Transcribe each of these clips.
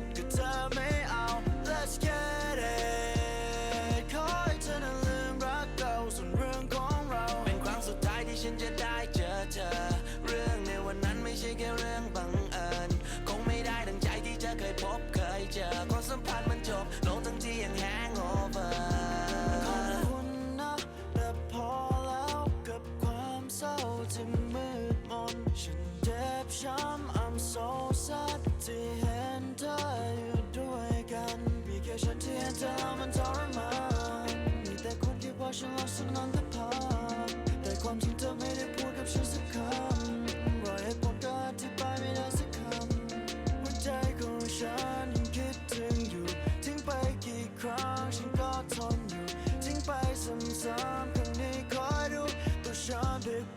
บก็เธอไม่เอา Let's get it ขอให้เธอนั้นลืมรักเก่าส่วนเรื่องของเรา เป็นครั้งสุดท้ายที่ฉันจะได้เจอเธอ เรื่องในวันนั้นไม่ใช่แค่เรื่องบังเอิญ คงไม่ได้ดังใจที่เธอเคยพบเคยเจอความสัมพันธ์มันจบลงทั้งที่ยังแฮงโอเวอร์ขอบคุณนะแต่พอแล้วกับความเศร้าที่มืดมนฉันเจ็บช้ำ I'm so sad ที่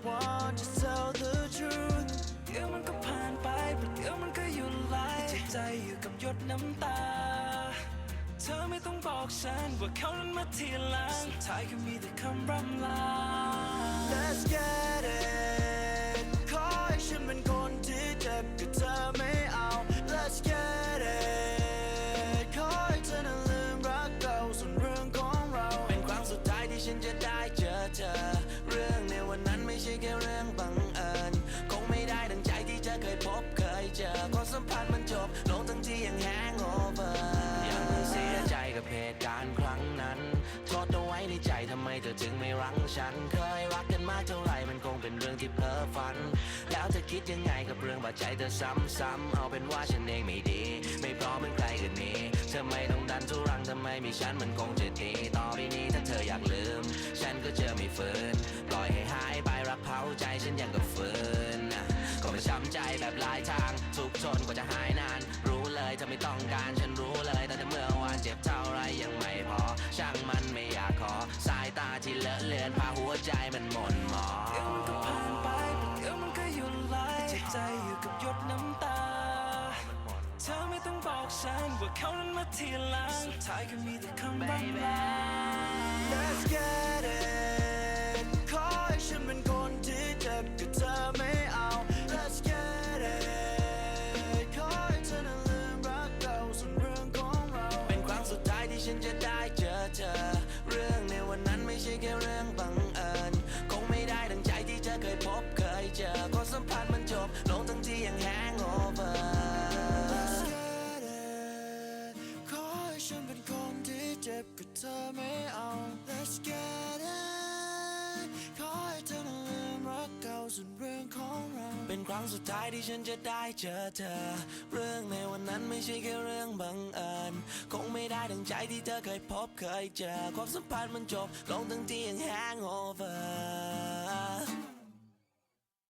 want to tell the truth เดี๋ยวมันก็ผ่านไปเดี๋ยวมันก็หยุดไหลจิตใจอยู่กับหยดน้ำตา เธอไม่ต้องบอกฉันว่าเขานั้นมาทีหลังสุดท้ายก็มีแต่คำร่ำลา Let's get สัมพันธ์มันจบ ลงทั้งที่ยังแฮงโอเวอร์ยังเสียใจกับเหตุการณ์ครั้งนั้นโทษเอาไว้ในใจทำไมเธอถึงไม่รั้งฉัน เคยรักกันมากเท่าไหร่มันคงเป็นเรื่องที่เพ้อฝัน แล้วเธอคิดยังไงกับเรื่องบาดใจเธอซ้ำๆเอาเป็นว่าฉันเองไม่ดี ไม่พร้อมเป็นใครกันนี้เธอไม่ต้องดันทุรังทำไมมีฉันมันคงจะดี ต่อไปนี้ถ้าเธออยากลืม ฉันก็จอไม่ฝืนปล่อยให้ รู้เธอไม่ต้องการฉันรู้เลยตั้งแต่เมื่อวานเจ็บเท่าไรยังไม่พอ ช่างมันไม่อยากขอ สายตาที่เลอะเลือนพาหัวใจมันหม่นหมอเดี๋ยวมันก็ผ่านไปเดี๋ยวมันก็หยุดไหลจิตใจอยู่กับหยดน้ำตา เธอไม่ต้องบอกฉันว่าเขานั้นมาทีหลังสุดท้ายก็มีแต่คำร่ำลา Let's get it กับเธอไม่เอา Let's get it ขอให้เธอนั้นลืมรักเก่าส่วนเรื่องของเรา เป็นครั้งสุดท้ายที่ฉันจะได้เจอเธอ เรื่องในวันนั้นไม่ใช่แค่เรื่องบังเอิญ คงไม่ได้ดังใจที่เธอเคยพบเคยเจอ ความสัมพันธ์มันจบลงทั้งที่ยังแฮงโอเวอ